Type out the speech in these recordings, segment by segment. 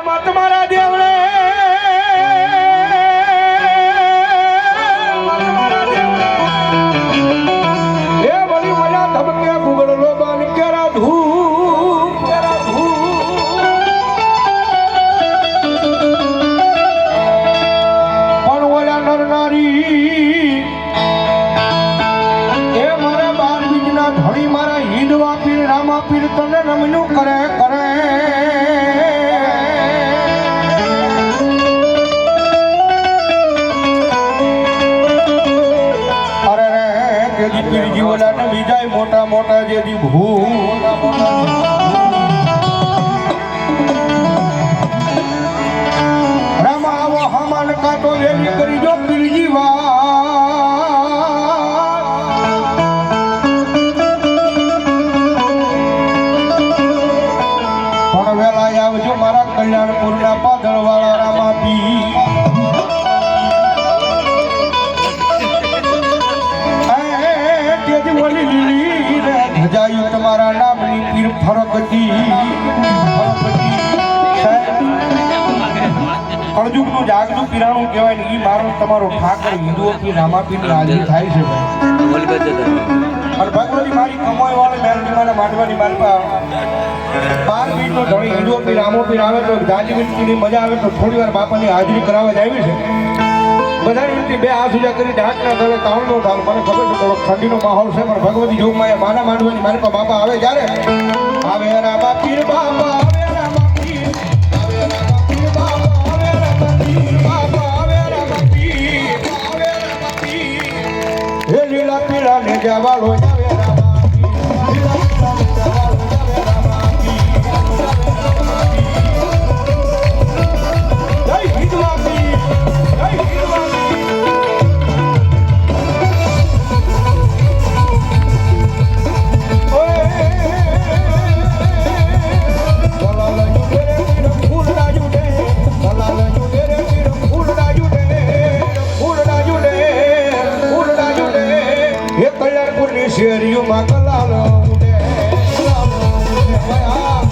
મત મારા દેવળે આવજો મારા કલ્યાણપુરના પાદળ વાળા રામા પી તેથી બોલી લીલી ધજાયું તમારા નામની પીર ફરકતી કળજુગનું જાગનું પીરાણું કહેવાય ને એ મારો તમારો ઠાકર હિન્દુઓથી પીર રામાપીરની હાજરી થાય છે. ભાઈ અને ભગવતી મારી કમાઈ મને માંડવાની માલપા. બાર મિનિટનો ધણી હિન્દુઓ પીર રામો પીર આવે તો જાજી મિનિટની મજા આવે તો થોડી વાર બાપાની હાજરી કરાવવા જ આવી છે. બધાની રીતે બે હાથ ઉજા કરી ઢાક ના થવે તાણ નો મને ખબર છે થોડો ઠંડીનો માહોલ છે પણ ભગવતી જોગમાં એ માના માંડવાની મારી પાસે બાપા આવે જ્યારે? આવે રામા પીર બાપા આવે રામા પીર આવે રામા પીર બાપા આવે રામા પીર બાપા આવે રામા પીર આવે રામા પીર હે લીલા પીળા ને જવાળો આવે શેરીઓમાં કલાલ ઉડે કલાલ ઉડે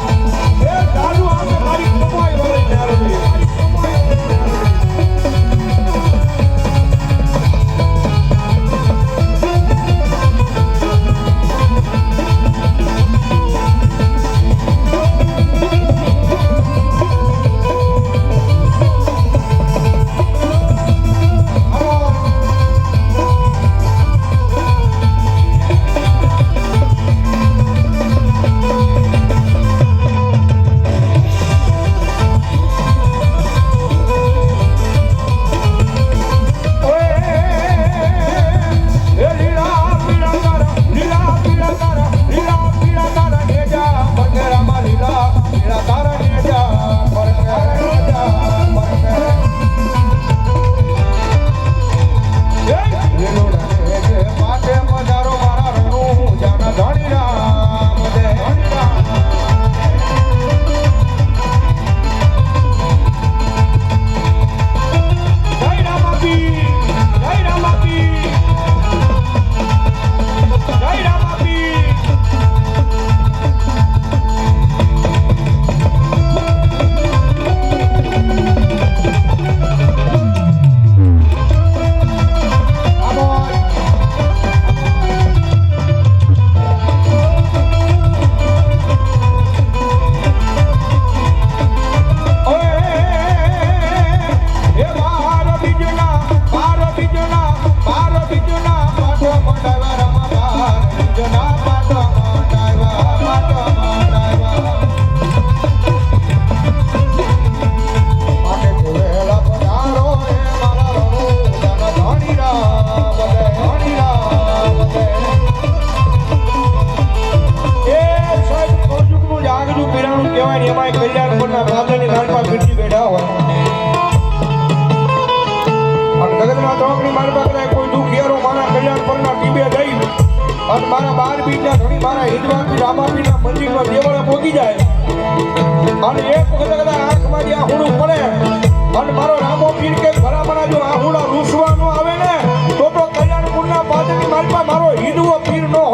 ને એમાંય કલ્યાણપુરના રાજાની બેઠા હોય. અને જગતના ચોકની મારી કદાચ કોઈ દુખિયારો મારા કલ્યાણ ટીબે જઈ અને મારા બાર બીજના ધણી, મારા હિંદવાથી રામાપીના મંદિરમાં દેવળે પહોંચી જાય. અને એક વખત કદાચ આહુડું પડે અને મારો રામો પીર કે ભલામણા જો આહુડા આવે ને, તો તો કલ્યાણપુરના પાદરની મારી પાસે મારો હિંદવો પીર નો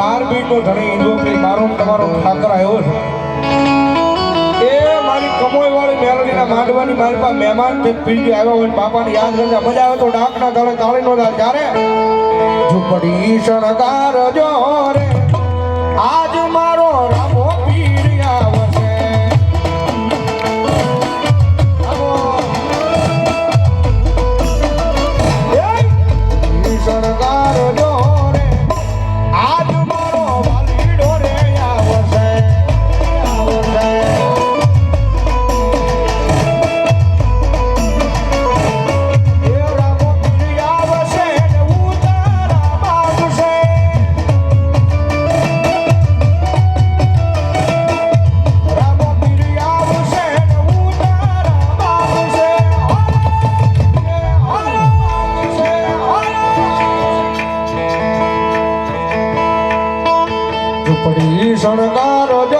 ગામનો ધણી હિન્દુ કે મારો તમારો ઠાકર આવ્યો છે. એ મારી કમોય વાળી મેલડીના માંડવાની મારી પાસે મહેમાન તે પીડી આવ્યો હોય બાપાને યાદ કરતા મજા આવે તો ડાકના ગાળે તાળી નો ત્યારે ઝૂંપડી શણગાર જો રે. આજ ઝૂંપડી શણગારો જો